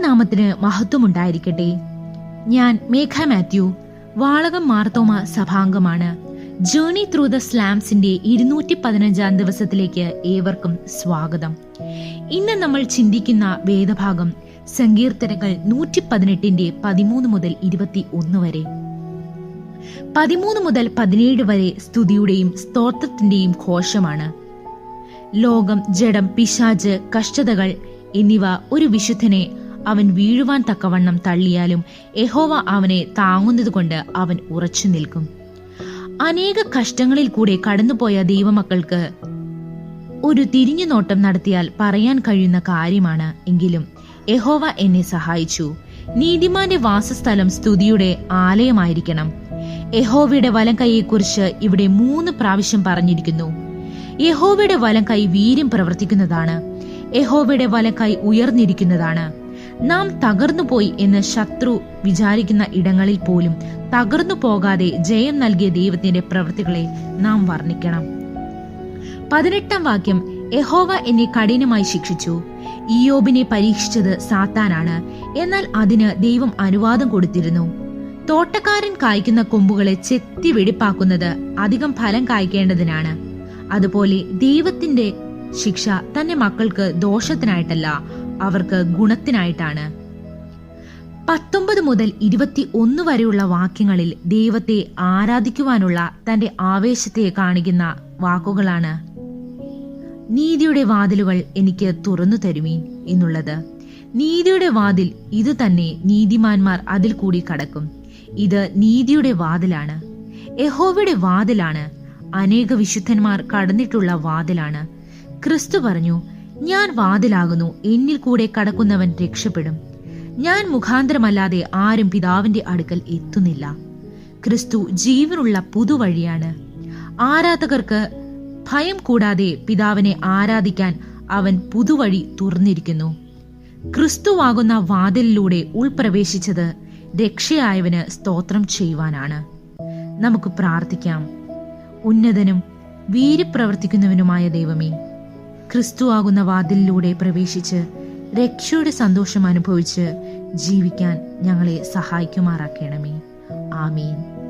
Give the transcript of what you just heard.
നാമത്തിന് മഹത്വമുണ്ടായിരിക്കട്ടെ. ഞാൻ മേഘ മാത്യു വാളകം മാർത്തോമ സഭാംഗമാണ്. ജേണി ത്രൂ ദ സ്ലാംസിന്റെ ഇരുന്നൂറ്റി പതിനഞ്ചാം ദിവസത്തിലേക്ക് ഏവർക്കും സ്വാഗതം. ഇന്ന് നമ്മൾ ചിന്തിക്കുന്ന വേദഭാഗം സങ്കീർത്തനങ്ങൾ നൂറ്റി പതിനെട്ടിന്റെ പതിമൂന്ന് മുതൽ ഇരുപത്തി ഒന്ന് വരെ. പതിമൂന്ന് മുതൽ പതിനേഴ് വരെ സ്തുതിയുടെയും സ്തോത്രത്തിന്റെയും ഘോഷമാണ്. ലോകം ജഡം പിശാജ് കഷ്ടതകൾ എന്നിവ ഒരു വിശുദ്ധനെ അവൻ വീഴുവാൻ തക്കവണ്ണം തള്ളിയാലും യഹോവ അവനെ താങ്ങുന്നതുകൊണ്ട് അവൻ ഉറച്ചു നിൽക്കും. അനേക കഷ്ടങ്ങളിൽ കൂടെ കടന്നുപോയ ദൈവമക്കൾക്ക് ഒരു തിരിഞ്ഞുനോട്ടം നടത്തിയാൽ പറയാൻ കഴിയുന്ന കാര്യമാണ് എങ്കിലും യഹോവ എന്നെ സഹായിച്ചു. നീതിമാന്റെ വാസസ്ഥലം സ്തുതിയുടെ ആലയമായിരിക്കണം. യഹോവയുടെ വലം കൈയെക്കുറിച്ച് ഇവിടെ മൂന്ന് പ്രാവശ്യം പറഞ്ഞിരിക്കുന്നു. യഹോവയുടെ വലങ്കൈ വീര്യം പ്രവർത്തിക്കുന്നതാണ്. യഹോവയുടെ വലക്കായി ഉയർന്നിരിക്കുന്നതാണ്. നാം തകർന്നുപോയി എന്ന് ശത്രു വിചാരിക്കുന്ന ഇടങ്ങളിൽ പോലും തകർന്നു പോകാതെ ജയം നൽകിയ ദൈവത്തിന്റെ പ്രവൃത്തികളെ നാം വർണിക്കണം. പതിനെട്ടാം വാക്യം യഹോവ എന്നെ കഠിനമായി ശിക്ഷിച്ചു. ഇയോബിനെ പരീക്ഷിച്ചത് സാത്താനാണ്. എന്നാൽ അതിന് ദൈവം അനുവാദം കൊടുത്തിരുന്നു. തോട്ടക്കാരൻ കായ്ക്കുന്ന കൊമ്പുകളെ ചെത്തി വെടിപ്പാക്കുന്നത് അധികം ഫലം കായ്ക്കേണ്ടതിനാണ്. അതുപോലെ ദൈവത്തിന്റെ ശിക്ഷ തന്റെ മക്കൾക്ക് ദോഷത്തിനായിട്ടല്ല അവർക്ക് ഗുണത്തിനായിട്ടാണ്. പത്തൊമ്പത് മുതൽ ഇരുപത്തി ഒന്ന് വരെയുള്ള വാക്യങ്ങളിൽ ദൈവത്തെ ആരാധിക്കുവാനുള്ള തന്റെ ആവേശത്തെ കാണിക്കുന്ന വാക്കുകളാണ്. നീതിയുടെ വാതിലുകൾ എനിക്ക് തുറന്നു തരുമീൻ എന്നുള്ളത്. നീതിയുടെ വാതിൽ ഇത് തന്നെ നീതിമാന്മാർ അതിൽ കൂടി കടക്കും. ഇത് നീതിയുടെ വാതിലാണ്. യഹോവയുടെ വാതിലാണ് അനേക വിശുദ്ധന്മാർ കടന്നിട്ടുള്ള വാതിലാണ്. ക്രിസ്തു പറഞ്ഞു ഞാൻ വാതിലാകുന്നു എന്നിൽ കൂടെ കടക്കുന്നവൻ രക്ഷപ്പെടും. ഞാൻ മുഖാന്തരമല്ലാതെ ആരും പിതാവിന്റെ അടുക്കൽ എത്തുന്നില്ല. ക്രിസ്തു ജീവനുള്ള പുതുവഴിയാണ്. ആരാധകർക്ക് ഭയം കൂടാതെ പിതാവിനെ ആരാധിക്കാൻ അവൻ പുതുവഴി തുറന്നിരിക്കുന്നു. ക്രിസ്തുവാകുന്ന വാതിലിലൂടെ ഉൾപ്രവേശിച്ചത് രക്ഷയായവന് സ്തോത്രം ചെയ്യുവാനാണ്. നമുക്ക് പ്രാർത്ഥിക്കാം. ഉന്നതനും വീര്യപ്രവർത്തിക്കുന്നവനുമായ ദൈവമേ ക്രിസ്തു ആകുന്ന വാതിലിലൂടെ പ്രവേശിച്ച് രക്ഷയുടെ സന്തോഷം അനുഭവിച്ച് ജീവിക്കാൻ ഞങ്ങളെ സഹായിക്കുമാറാക്കണമേ. ആമീൻ.